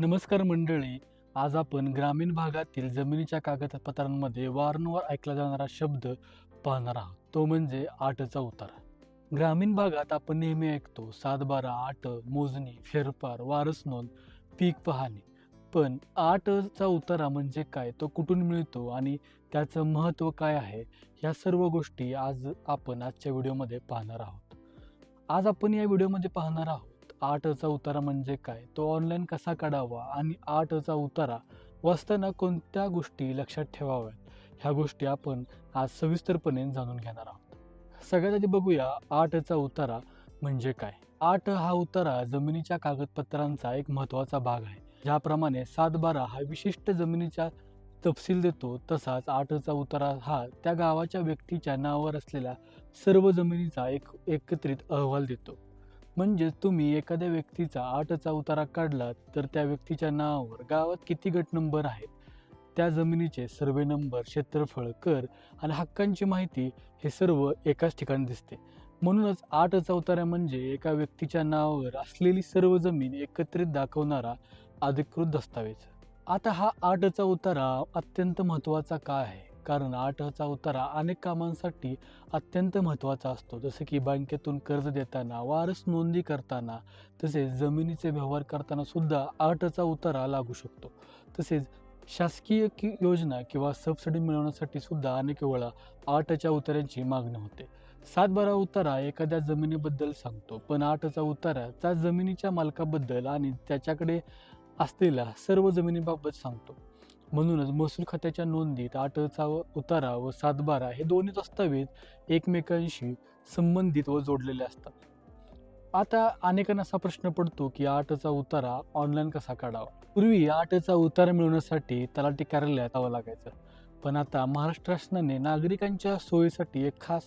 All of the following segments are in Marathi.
नमस्कार मंडळी. आज आपण ग्रामीण भागातील जमिनीच्या कागदपत्रांमध्ये वारंवार ऐकला जाणारा शब्द पाहणार आहोत. तो म्हणजे आठचा उतारा. ग्रामीण भागात आपण नेहमी ऐकतो सातबारा आठ मोजणी फेरफार वारस नोंद पीक पाहणी. पण आठचा उतारा म्हणजे काय? तो कुठून मिळतो आणि त्याचं महत्त्व काय आहे? ह्या सर्व गोष्टी आज आपण आजच्या व्हिडिओमध्ये पाहणार आहोत. आज आपण या व्हिडिओमध्ये पाहणार आहोत आठचा उतारा म्हणजे काय? तो ऑनलाईन कसा काढावा आणि आठचा उतारा वाचताना कोणत्या गोष्टी लक्षात ठेवाव्यात? ह्या गोष्टी आपण आज सविस्तरपणे जाणून घेणार आहोत. सगळ्यात आधी बघूया आठचा उतारा म्हणजे काय? आठ हा उतारा जमिनीच्या कागदपत्रांचा एक महत्त्वाचा भाग आहे. ज्याप्रमाणे सात बारा हा विशिष्ट जमिनीच्या तपशील देतो तसाच आठचा उतारा हा त्या गावाच्या व्यक्तीच्या नावावर असलेल्या सर्व जमिनीचा एक एकत्रित अहवाल देतो. म्हणजेच तुम्ही एखाद्या व्यक्तीचा आठचा उतारा काढला तर त्या व्यक्तीच्या नावावर गावात किती गट नंबर आहेत? त्या जमिनीचे सर्वे नंबर क्षेत्रफळ कर आणि हक्कांची माहिती हे सर्व एकाच ठिकाणी दिसते. म्हणूनच आठ उतारा म्हणजे एका व्यक्तीच्या नावावर असलेली सर्व जमीन एकत्रित दाखवणारा अधिकृत दस्तावेज. आता हा आठचा उतारा अत्यंत महत्त्वाचा का आहे? कारण आठचा उतारा अनेक कामांसाठी अत्यंत महत्त्वाचा असतो. जसं की बँकेतून कर्ज देताना वारस नोंदी करताना तसेच जमिनीचे व्यवहार करताना सुद्धा आठचा उतारा लागू शकतो. तसेच शासकीय कि योजना किंवा सबसिडी मिळवण्यासाठी सुद्धा अनेक वेळा आठच्या उतार्यांची मागणी होते. सातबारा उतारा एखाद्या जमिनीबद्दल सांगतो पण आठचा उतारा त्या जमिनीच्या मालकाबद्दल आणि त्याच्याकडे असलेल्या सर्व जमिनीबाबत सांगतो. म्हणूनच महसूल खात्याच्या नोंदीत आठचा व उतारा व सातबारा हे दोन्ही दस्तावेज एकमेकांशी संबंधित व जोडलेले असतात. आता अनेकांना असा प्रश्न पडतो की आठचा उतारा ऑनलाईन कसा काढावा? पूर्वी आठचा उतारा मिळवण्यासाठी तलाठी कार्यालयात यावं लागायचं. पण आता महाराष्ट्र शासनाने नागरिकांच्या सोयीसाठी एक खास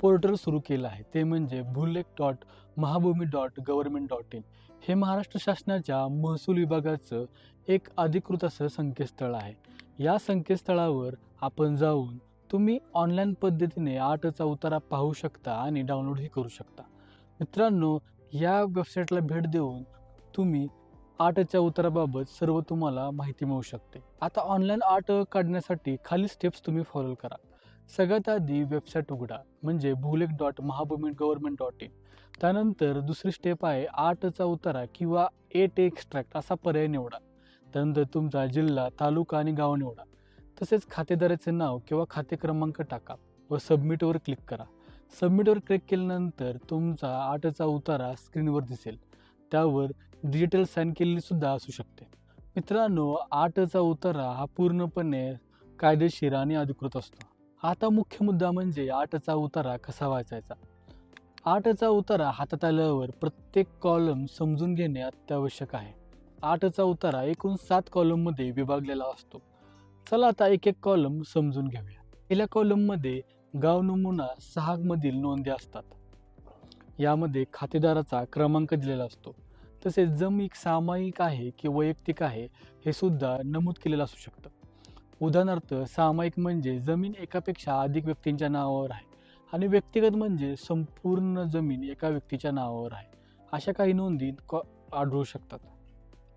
पोर्टल सुरू केलं आहे. ते म्हणजे Bhulekh dot Mahabhumi dot government dot in. हे महाराष्ट्र शासनाच्या महसूल विभागाचं एक अधिकृत असं संकेतस्थळ आहे. या संकेतस्थळावर आपण जाऊन तुम्ही ऑनलाईन पद्धतीने आठचा उतारा पाहू शकता आणि डाउनलोडही करू शकता. मित्रांनो या वेबसाईटला भेट देऊन तुम्ही आठच्या उताराबाबत सर्व तुम्हाला माहिती मिळू शकते. आता ऑनलाईन आठ काढण्यासाठी खाली स्टेप्स तुम्ही फॉलो करा. सगळ्यात आधी वेबसाईट उघडा म्हणजे Bhulekh dot Mahabhumi government dot in त्यानंतर दुसरी स्टेप आहे आठचा उतारा किंवा एट एक्स्ट्रॅक्ट असा पर्याय निवडा. त्यानंतर तुमचा जिल्हा तालुका आणि गाव निवडा. तसेच खातेदाराचे नाव किंवा खाते क्रमांक टाका व सबमिटवर क्लिक करा. सबमिटवर क्लिक केल्यानंतर तुमचा आठचा उतारा स्क्रीनवर दिसेल. त्यावर डिजिटल साईन केलेली सुद्धा असू शकते. मित्रांनो आठचा उतारा हा पूर्णपणे कायदेशीर आणि अधिकृत असतो. आता मुख्य मुद्दा म्हणजे आठचा उतारा कसा वाचायचा? आठचा उतारा हातात आल्यावर प्रत्येक कॉलम समजून घेणे अत्यावश्यक आहे. आठचा उतारा एकूण सात कॉलममध्ये विभागलेला असतो. चला आता एक एक कॉलम समजून घेऊया. पहिल्या कॉलममध्ये गाव नमुना सहामधील नोंदी असतात. यामध्ये खातेदाराचा क्रमांक दिलेला असतो. तसेच जमीक सामायिक आहे की वैयक्तिक आहे हे सुद्धा नमूद केलेलं असू शकतं. उदाहरणार्थ सामायिक म्हणजे जमीन एकापेक्षा अधिक व्यक्तींच्या नावावर आहे आणि व्यक्तिगत म्हणजे संपूर्ण जमीन एका व्यक्तीच्या नावावर आहे. अशा काही नोंदी कॉ आढळू शकतात.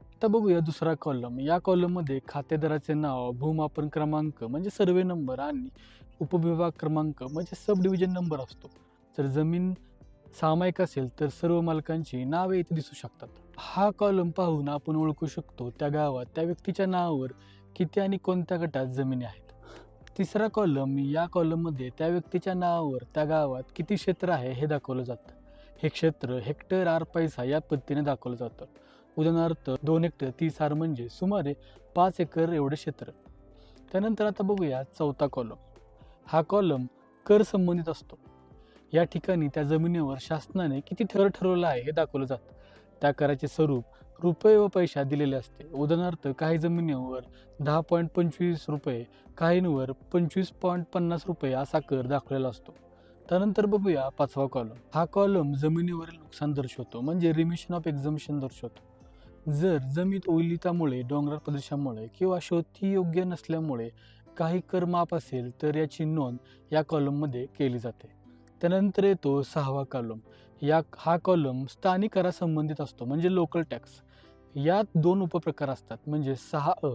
आता बघूया दुसरा कॉलम या कॉलममध्ये खातेदाराचे नाव भूमापन क्रमांक म्हणजे सर्वे नंबर आणि उपविभाग क्रमांक म्हणजे सब डिव्हिजन नंबर असतो. जर जमीन सामायिक असेल तर सर्व मालकांची नावे इथे दिसू शकतात. हा कॉलम पाहून आपण ओळखू शकतो त्या गावात त्या व्यक्तीच्या नावावर किती आणि कोणत्या गटात जमिनी आहेत? तिसरा कॉलम या कॉलममध्ये त्या व्यक्तीच्या नावावर त्या गावात किती क्षेत्र आहे हे दाखवलं जातं. हे क्षेत्र हेक्टर आर पैसा या पद्धतीने दाखवलं जातं. उदाहरणार्थ दोन हेक्टर तीस आर म्हणजे सुमारे पाच एकर एवढे क्षेत्र. त्यानंतर आता बघूया चौथा कॉलम हा कॉलम कर संबंधित असतो. या ठिकाणी त्या जमिनीवर शासनाने किती थर ठरवलं आहे हे दाखवलं जातं. त्या कराचे स्वरूप रुपये व पैशा दिलेले असते. उदाहरणार्थ काही जमिनीवर दहा पॉईंट पंचवीस रुपये काहींवर पंचवीस पॉईंट पन्नास रुपये असा कर दाखवलेला असतो. त्यानंतर बघूया पाचवा कॉलम हा कॉलम जमिनीवरील नुकसान दर्शवतो म्हणजे रिमिशन ऑफ एक्झम्शन दर्शवतो. जर जमीन ओलितामुळे डोंगराळ प्रदेशामुळे किंवा शेती योग्य नसल्यामुळे काही कर माफ असेल तर याची नोंद या कॉलममध्ये केली जाते. त्यानंतर येतो सहावा कॉलम या हा कॉलम स्थानिक करासंबंधित असतो म्हणजे लोकल टॅक्स यात दोन उपप्रकार असतात. म्हणजे सहा अ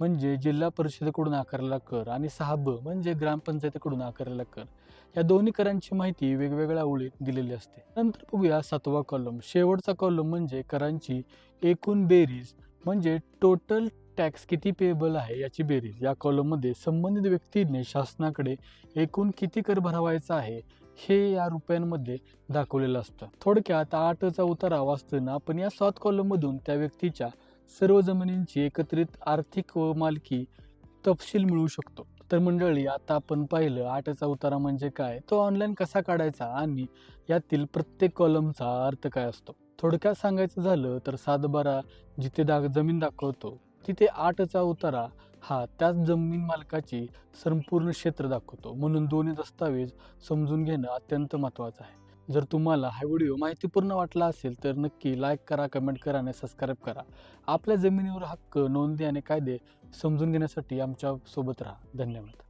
म्हणजे जिल्हा परिषदेकडून आकारलेला कर आणि सहा ब म्हणजे ग्रामपंचायतीकडून आकारलेला कर. या दोन्ही करांची माहिती वेगवेगळ्या ओळीत दिलेली असते. नंतर बघूया सातवा कॉलम शेवटचा कॉलम म्हणजे करांची एकूण बेरीज म्हणजे टोटल टॅक्स किती पेएबल आहे याची बेरीज. या कॉलममध्ये संबंधित व्यक्तीने शासनाकडे एकूण किती कर भरावायचा आहे हे या रुपयांमध्ये दाखवलेलं असतं. थोडक्यात आठचा उतारा वाचताना आपण या सात कॉलममधून त्या व्यक्तीच्या सर्व जमिनींची एकत्रित आर्थिक व मालकी तपशील मिळू शकतो. तर मंडळी आता आपण पाहिलं आठचा उतारा म्हणजे काय? तो ऑनलाईन कसा काढायचा आणि यातील प्रत्येक कॉलमचा अर्थ काय असतो? थोडक्यात सांगायचं झालं तर सातबारा जिथे दाग जमीन दाखवतो तिथे आठचा उतारा हा त्याच जमीन मालकाची संपूर्ण क्षेत्र दाखवतो. म्हणून दोन्ही दस्तावेज समजून घेणं अत्यंत महत्त्वाचं आहे. जर तुम्हाला हा व्हिडिओ माहितीपूर्ण वाटला असेल तर नक्की लाईक करा कमेंट करा आणि सबस्क्राईब करा. आपल्या जमिनीवर हक्क नोंदी आणि कायदे समजून घेण्यासाठी आमच्यासोबत राहा. धन्यवाद.